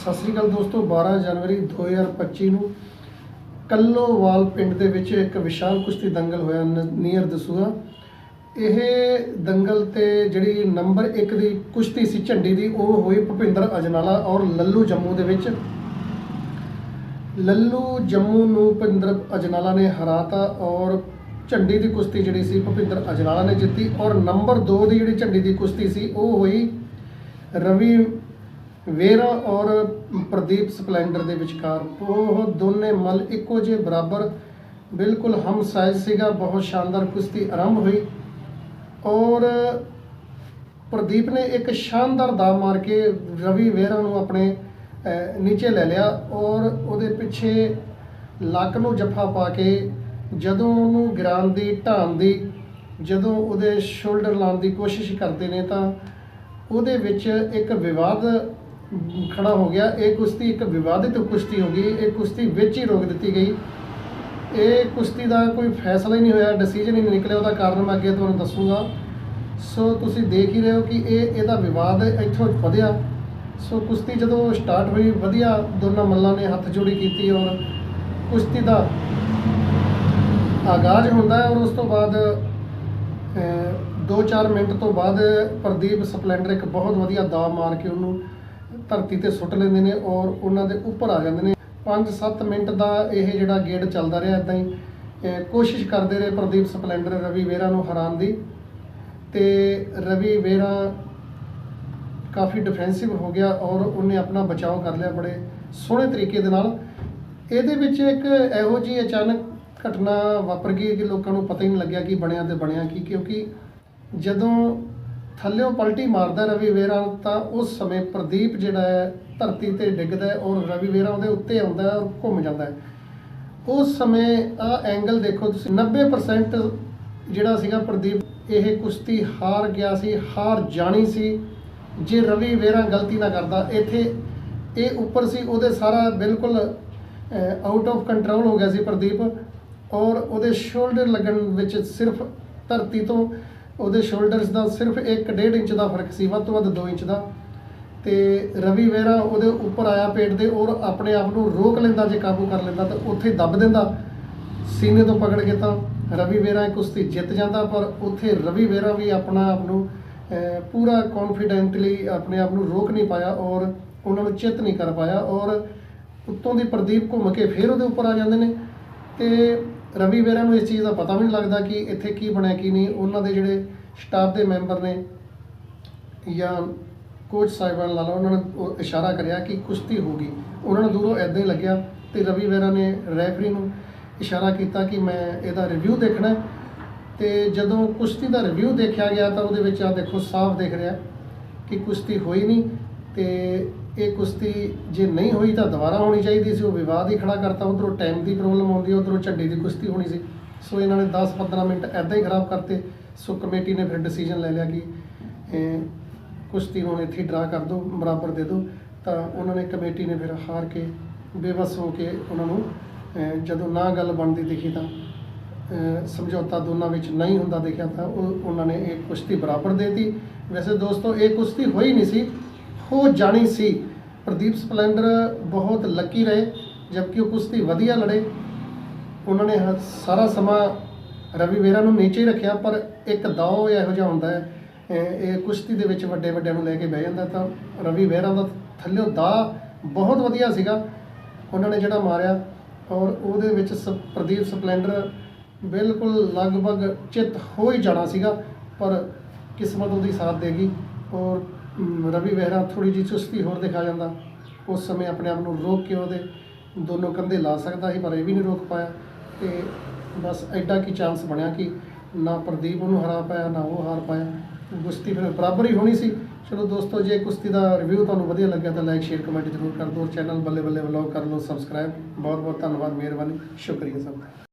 ਸਤਿ ਸ੍ਰੀ ਅਕਾਲ ਦੋਸਤੋ 12 ਜਨਵਰੀ 2025 ਨੂੰ ਕੱਲੋਵਾਲ ਪਿੰਡ ਦੇ ਵਿੱਚ ਇੱਕ ਵਿਸ਼ਾਲ ਕੁਸ਼ਤੀ ਦੰਗਲ ਹੋਇਆ ਨੀਅਰ ਦਸੂਆ ਇਹ ਦੰਗਲ ਤੇ ਜਿਹੜੀ ਨੰਬਰ 1 ਦੀ ਕੁਸ਼ਤੀ ਸੀ ਝੰਡੀ ਦੀ, ਉਹ ਹੋਈ ਭੁਪਿੰਦਰ ਅਜਨਾਲਾ ਔਰ ਲੱਲੂ ਜੰਮੂ ਦੇ ਵਿੱਚ। ਲੱਲੂ ਜੰਮੂ ਨੂੰ ਭੁਪਿੰਦਰ ਅਜਨਾਲਾ ਨੇ ਹਰਾਤਾ ਔਰ ਝੰਡੀ ਦੀ ਕੁਸ਼ਤੀ ਜਿਹੜੀ ਸੀ ਭੁਪਿੰਦਰ ਅਜਨਾਲਾ ਨੇ ਜਿੱਤੀ ਔਰ ਨੰਬਰ 2 ਦੀ ਜਿਹੜੀ ਝੰਡੀ ਦੀ ਕੁਸ਼ਤੀ ਸੀ, ਉਹ ਹੋਈ ਰਵੀ ਵੇਰਾ ਔਰ ਪ੍ਰਦੀਪ ਸਪਲੈਂਡਰ ਦੇ ਵਿਚਕਾਰ। ਉਹ ਦੋਨੇ ਮੱਲ ਇੱਕੋ ਜਿਹੇ ਬਰਾਬਰ। ਬਿਲਕੁਲ ਹਮ ਸਾਈਜ਼ ਸੀਗਾ, ਬਹੁਤ ਸ਼ਾਨਦਾਰ ਕੁਸ਼ਤੀ ਆਰੰਭ ਹੋਈ। ਔਰ ਪ੍ਰਦੀਪ ਨੇ ਇੱਕ ਸ਼ਾਨਦਾਰ ਦਾ ਮਾਰ ਕੇ ਰਵੀ ਵੇਰਾ ਨੂੰ ਆਪਣੇ ਨੀਚੇ ਲੈ ਲਿਆ ਔਰ ਉਹਦੇ ਪਿੱਛੇ ਲੱਕ ਨੂੰ ਜੱਫਾ ਪਾ ਕੇ ਜਦੋਂ ਉਹਨੂੰ ਗਿਰਾਉਣ ਦੀ, ਢਾਣ ਦੀ, ਜਦੋਂ ਉਹਦੇ ਸ਼ੋਲਡਰ ਲਾਉਣ ਦੀ ਕੋਸ਼ਿਸ਼ ਕਰਦੇ ਨੇ ਤਾਂ ਉਹਦੇ ਵਿੱਚ ਇੱਕ ਵਿਵਾਦ ਖੜਾ ਹੋ ਗਿਆ। ਇਹ ਕੁਸ਼ਤੀ ਇੱਕ ਵਿਵਾਦਿਤ ਕੁਸ਼ਤੀ ਹੋ ਗਈ। ਇਹ ਕੁਸ਼ਤੀ ਵਿੱਚ ਹੀ ਰੋਕ ਦਿੱਤੀ ਗਈ। ਇਹ ਕੁਸ਼ਤੀ ਦਾ ਕੋਈ ਫੈਸਲਾ ਹੀ ਨਹੀਂ ਹੋਇਆ। ਡਿਸੀਜਨ ਹੀ ਨਹੀਂ ਨਿਕਲਿਆ। ਉਹਦਾ ਕਾਰਨ ਮੈਂ ਅੱਗੇ ਤੁਹਾਨੂੰ ਦੱਸੂਗਾ। ਸੋ ਤੁਸੀਂ ਦੇਖ ਹੀ ਰਹੇ ਹੋ ਕਿ ਇਹ, ਇਹਦਾ ਵਿਵਾਦ ਇੱਥੋਂ ਵਧਿਆ। ਸੋ ਕੁਸ਼ਤੀ ਜਦੋਂ ਸਟਾਰਟ ਹੋਈ, ਵਧੀਆ ਦੋਨਾਂ ਮੱਲਾਂ ਨੇ ਹੱਥ ਜੋੜੀ ਕੀਤੀ ਔਰ ਕੁਸ਼ਤੀ ਦਾ ਆਗਾਜ਼ ਹੁੰਦਾ ਔਰ ਉਸ ਤੋਂ ਬਾਅਦ 2-4 ਮਿੰਟ ਤੋਂ ਬਾਅਦ ਪ੍ਰਦੀਪ ਸਪਲੈਂਡਰ ਇੱਕ ਬਹੁਤ ਵਧੀਆ ਦਾ ਮਾਰ ਕੇ ਉਹਨੂੰ ਧਰਤੀ ਤੇ ਸੁੱਟ ਲੈਂਦੇ ਨੇ ਔਰ ਉਹਨਾਂ ਦੇ ਉੱਪਰ ਆ ਜਾਂਦੇ ਨੇ। 5-7 ਮਿੰਟ ਦਾ ਇਹ ਜਿਹੜਾ ਗੇੜ ਚੱਲਦਾ ਰਿਹਾ ਇਦਾਂ ਹੀ। ਕੋਸ਼ਿਸ਼ ਕਰਦੇ ਰਹੇ ਪ੍ਰਦੀਪ ਸਪਲੈਂਡਰ ਰਵੀ ਵੇਰਾ ਨੂੰ ਹਰਾਉਣ ਦੀ। ਤੇ ਰਵੀ ਵੇਰਾ ਕਾਫੀ ਡਿਫੈਂਸਿਵ ਹੋ ਗਿਆ ਔਰ ਉਹਨੇ ਆਪਣਾ ਬਚਾਅ ਕਰ ਲਿਆ ਬੜੇ ਸੋਹਣੇ ਤਰੀਕੇ ਦੇ ਨਾਲ। ਇਹਦੇ ਵਿੱਚ ਇੱਕ ਇਹੋ ਜੀ ਅਚਾਨਕ ਘਟਨਾ ਵਾਪਰ ਗਈ ਕਿ ਲੋਕਾਂ ਨੂੰ ਪਤਾ ਹੀ ਨਹੀਂ ਲੱਗਿਆ ਕਿ ਬਣਿਆ ਤੇ ਬਣਿਆ ਕੀ, ਕਿਉਂਕਿ ਜਦੋਂ ਥੱਲਿਓਂ ਪਲਟੀ ਮਾਰਦਾ ਰਵੀ ਵੇਰਾ ਤਾਂ ਉਸ ਸਮੇਂ ਪ੍ਰਦੀਪ ਜਿਹੜਾ ਹੈ ਧਰਤੀ ਤੇ ਡਿੱਗਦਾ ਔਰ ਰਵੀ ਵੇਰਾ ਉਹਦੇ ਉੱਤੇ ਆਉਂਦਾ ਔਰ ਘੁੰਮ ਜਾਂਦਾ ਹੈ। ਉਸ ਸਮੇਂ ਆ ਐਂਗਲ ਦੇਖੋ ਤੁਸੀਂ 90% ਜਿਹੜਾ ਸੀਗਾ ਪ੍ਰਦੀਪ, ਇਹ ਕੁਸ਼ਤੀ ਹਾਰ ਗਿਆ ਸੀ, ਹਾਰ ਜਾਣੀ ਸੀ। ਜੇ ਰਵੀ ਵੇਰਾ ਗਲਤੀ ਨਾ ਕਰਦਾ, ਇੱਥੇ ਇਹ ਉੱਪਰ ਸੀ, ਉਹਦੇ ਸਾਰਾ ਬਿਲਕੁਲ ਆਊਟ ਆਫ ਕੰਟਰੋਲ ਹੋ ਗਿਆ ਸੀ ਪ੍ਰਦੀਪ। ਔਰ ਉਹਦੇ ਸ਼ੋਲਡਰ ਲੱਗਣ ਵਿੱਚ ਸਿਰਫ ਧਰਤੀ ਤੋਂ ਉਹਦੇ ਸ਼ੋਲਡਰਸ ਦਾ ਸਿਰਫ 1.5 ਇੰਚ ਦਾ ਫ਼ਰਕ ਸੀ, ਵੱਧ ਤੋਂ ਵੱਧ 2 ਇੰਚ ਦਾ। ਤੇ ਰਵੀ ਵੇਰਾ ਉਹਦੇ ਉੱਪਰ ਆਇਆ ਪੇਟ ਦੇ ਔਰ ਆਪਣੇ ਆਪ ਨੂੰ ਰੋਕ ਲੈਂਦਾ, ਜੇ ਕਾਬੂ ਕਰ ਲੈਂਦਾ ਤਾਂ ਉੱਥੇ ਦੱਬ ਦਿੰਦਾ। ਸੀਨੇ ਤੋਂ ਪਕੜ ਕੇ ਤਾਂ ਰਵੀ ਵੇਰਾ ਕੁਸ਼ਤੀ ਜਿੱਤ ਜਾਂਦਾ, ਪਰ ਉੱਥੇ ਰਵੀ ਵੇਰਾ ਵੀ ਆਪਣਾ ਆਪ ਨੂੰ ਪੂਰਾ ਕੌਨਫੀਡੈਂਟਲੀ ਆਪਣੇ ਆਪ ਨੂੰ ਰੋਕ ਨਹੀਂ ਪਾਇਆ ਔਰ ਉਹਨਾਂ ਨੂੰ ਚਿੱਤ ਨਹੀਂ ਕਰ ਪਾਇਆ ਔਰ ਉੱਤੋਂ ਦੀ ਪ੍ਰਦੀਪ ਘੁੰਮ ਕੇ ਫਿਰ ਉਹਦੇ ਉੱਪਰ ਆ ਜਾਂਦੇ ਨੇ। ਤੇ ਰਵੀ ਵੇਰਾ ਨੂੰ ਇਸ ਚੀਜ਼ ਦਾ ਪਤਾ ਵੀ ਨਹੀਂ ਲੱਗਦਾ ਕਿ ਇੱਥੇ ਕੀ ਬਣਿਆ, ਕੀ ਨਹੀਂ ਉਹਨਾਂ ਦੇ ਜਿਹੜੇ ਸਟਾਫ ਦੇ ਮੈਂਬਰ ਨੇ ਜਾਂ ਕੋਚ ਸਾਹਿਬਾਨ ਲਾ ਲਓ, ਉਹਨਾਂ ਨੇ ਉਹ ਇਸ਼ਾਰਾ ਕਰਿਆ ਕਿ ਕੁਸ਼ਤੀ ਹੋਗੀ ਉਹਨਾਂ ਨੂੰ ਦੂਰੋਂ ਐਦਾਂ ਹੀ ਲੱਗਿਆ ਤੇ ਰਵੀ ਵੇਰਾ ਨੇ ਰੈਫਰੀ ਨੂੰ ਇਸ਼ਾਰਾ ਕੀਤਾ ਕਿ ਮੈਂ ਇਹਦਾ ਰਿਵਿਊ ਦੇਖਣਾ ਹੈ। ਤੇ ਜਦੋਂ ਕੁਸ਼ਤੀ ਦਾ ਰਿਵਿਊ ਦੇਖਿਆ ਗਿਆ ਤਾਂ ਉਹਦੇ ਵਿੱਚ ਆ ਦੇਖੋ, ਸਾਫ਼ ਦਿਖ ਰਿਹਾ ਕਿ ਕੁਸ਼ਤੀ ਹੋਈ ਨਹੀਂ ਤੇ ਇਹ ਕੁਸ਼ਤੀ ਜੇ ਨਹੀਂ ਹੋਈ ਤਾਂ ਦੁਬਾਰਾ ਹੋਣੀ ਚਾਹੀਦੀ ਸੀ, ਉਹ ਵਿਵਾਦ ਹੀ ਖੜਾ ਕਰਤਾ, ਉਧਰੋਂ ਟਾਈਮ ਦੀ ਪ੍ਰੋਬਲਮ ਆਉਂਦੀ, ਉਧਰੋਂ ਝੰਡੀ ਦੀ ਕੁਸ਼ਤੀ ਹੋਣੀ ਸੀ। ਸੋ ਇਹਨਾਂ ਨੇ 10-15 ਮਿੰਟ ਐਦਾਂ ਹੀ ਖਰਾਬ ਕਰਤੇ। ਸੋ ਕਮੇਟੀ ਨੇ ਫਿਰ ਡਿਸੀਜਨ ਲੈ ਲਿਆ ਕਿ ਕੁਸ਼ਤੀ ਹੁਣ ਇੱਥੇ ਡਰਾ ਕਰ ਦਿਓ, ਬਰਾਬਰ ਦੇ ਦਿਓ। ਤਾਂ ਉਹਨਾਂ ਨੇ ਕਮੇਟੀ ਨੇ ਫਿਰ ਹਾਰ ਕੇ ਬੇਵਸ ਹੋ ਕੇ ਉਹਨਾਂ ਨੂੰ ਜਦੋਂ ਨਾ ਗੱਲ ਬਣਦੀ ਦਿਖੀ ਤਾਂ ਸਮਝੌਤਾ ਦੋਨਾਂ ਵਿੱਚ ਨਹੀਂ ਹੁੰਦਾ ਦੇਖਿਆ ਤਾਂ ਉਹ, ਉਹਨਾਂ ਨੇ ਇਹ ਕੁਸ਼ਤੀ ਬਰਾਬਰ ਦੇਤੀ। ਵੈਸੇ ਦੋਸਤੋ, ਇਹ ਕੁਸ਼ਤੀ ਹੋਈ ਨਹੀਂ ਸੀ। ਹੋ ਜਾਣੀ ਸੀ। ਪ੍ਰਦੀਪ ਸਪਲੈਂਡਰ ਬਹੁਤ ਲੱਕੀ ਰਹੇ, ਜਦਕਿ ਉਹ ਕੁਸ਼ਤੀ ਵਧੀਆ ਲੜੇ। ਉਹਨਾਂ ਨੇ ਹ- ਸਾਰਾ ਸਮਾਂ ਰਵੀ ਵੇਰਾ ਨੂੰ ਨੀਚੇ ਹੀ ਰੱਖਿਆ, ਪਰ ਇੱਕ ਦਾਅ ਇਹੋ ਜਿਹਾ ਹੁੰਦਾ ਹੈ ਇਹ ਕੁਸ਼ਤੀ ਦੇ ਵਿੱਚ ਵੱਡੇ ਵੱਡਿਆਂ ਨੂੰ ਲੈ ਕੇ ਬਹਿ ਜਾਂਦਾ, ਤਾਂ ਰਵੀ ਵੇਰਾ ਦਾ ਥੱਲਿਓ ਦਾ ਬਹੁਤ ਵਧੀਆ ਸੀਗਾ। ਉਹਨਾਂ ਨੇ ਜਿਹੜਾ ਮਾਰਿਆ, ਔਰ ਉਹਦੇ ਵਿੱਚ ਸ- ਪ੍ਰਦੀਪ ਸਪਲੈਂਡਰ ਬਿਲਕੁਲ ਲਗਭਗ ਚਿੱਤ ਹੋ ਹੀ ਜਾਣਾ ਸੀਗਾ, ਪਰ ਕਿਸਮਤ ਉਹਦੀ ਸਾਥ ਦੇਗੀ ਔਰ ਰਵੀ ਵਹਿਰਾ ਥੋੜੀ ਜਿਹੀ ਚੁਸਤੀ ਹੋਰ ਦਿਖਾ ਜਾਂਦਾ। ਉਸ ਸਮੇਂ ਆਪਣੇ ਆਪ ਨੂੰ ਰੋਕ ਕੇ ਉਹਦੇ ਦੋਨੋਂ ਕੰਧੇ ਲਾ ਸਕਦਾ ਸੀ, ਪਰ ਇਹ ਵੀ ਨਹੀਂ ਰੋਕ ਪਾਇਆ। ਤੇ ਬਸ ਐਡਾ ਕੀ ਚਾਂਸ ਬਣਿਆ ਕਿ ਨਾ ਪ੍ਰਦੀਪ ਉਹਨੂੰ ਹਰਾ ਪਾਇਆ, ਨਾ ਉਹ ਹਾਰ ਪਾਇਆ। ਕੁਸ਼ਤੀ ਫਿਰ ਬਰਾਬਰ ਹੀ ਹੋਣੀ ਸੀ। ਚਲੋ ਦੋਸਤੋ, ਜੇ ਕੁਸ਼ਤੀ ਦਾ ਰਿਵਿਊ ਤੁਹਾਨੂੰ ਵਧੀਆ ਲੱਗਿਆ ਤਾਂ ਲਾਈਕ ਸ਼ੇਅਰ ਕਮੈਂਟ ਜ਼ਰੂਰ ਕਰ ਦਿਓ। ਚੈਨਲ ਬੱਲੇ ਬੱਲੇ ਵਲੌਗ ਕਰ ਲਓ ਸਬਸਕ੍ਰਾਈਬ ਬਹੁਤ ਬਹੁਤ ਧੰਨਵਾਦ, ਮਿਹਰਬਾਨੀ। ਸ਼ੁਕਰੀਆ ਸਭ ਦਾ।